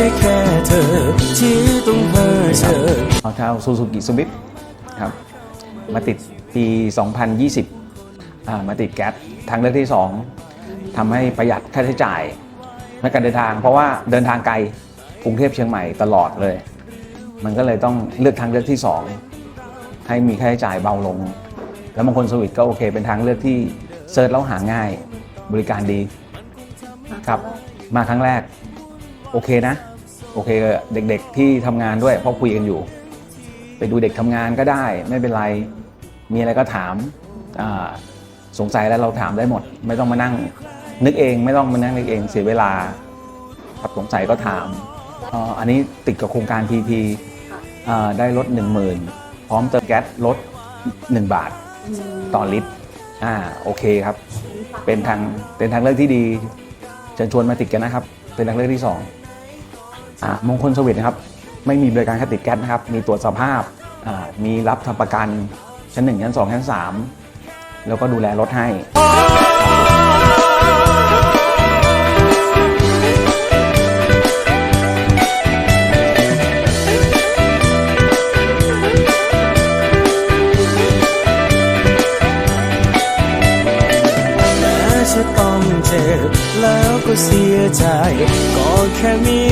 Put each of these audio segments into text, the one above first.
ช่แค่เธอ ที่ต้องเพ้อเจอเอาเท้าซูซูกิสวิฟครับ มาติดปี 2020อ่ามาติดแก๊สทางเลือกที่ 2ทำให้ประหยัดค่าใช้จ่ายในการเดินทาง เพราะว่าเดินทางไกลกรุงเทพเชียงใหม่ตลอดเลย มันก็เลยต้องเลือกทางเลือกที่ 2 ให้มีค่าใช้จ่ายเบาลง แล้วบางคนสวิตก็โอเค เป็นทางเลือกที่เซิร์ชแล้วหาง่ายบริการดีครับ มาครั้งแรก โอเคนะ โอเคเด็กๆที่ทำงานด้วยเพราะคุยกันอยู่ ไปดูเด็กทำงานก็ได้ ไม่เป็นไร มีอะไรก็ถามสงสัยแล้วเราถามได้หมด ไม่ต้องมานั่ง นึกเองไม่ต้องมานั่งนึกเองเสียเวลาครับสงสัยก็ถามอันนี้ติดกับโครงการ PP อ่าได้ลด1 0,000 พร้อมเติมแก๊สลด 1 บาทต่อลิตรอ่าโอเคครับ เป็นทางเป็นทางเลือกที่ดีเชิญชวนมาติดกันนะครับ เป็นทางเลือกที่สอง มงคลสวิตนะครับ ไม่มีบริการคัดติดแก๊สนะครับ มีตรวจสภาพ มีรับทำประกันชั้น 1 ชั้น 2 ชั้น 3 แล้วก็ดูแลรถให้ แม้จะต้องเจ็บแล้วก็เสียใจ ก็แค่มี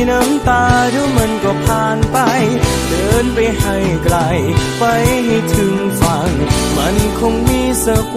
ให้ไกล ไปให้ถึงฝั่ง มันคงมีสัก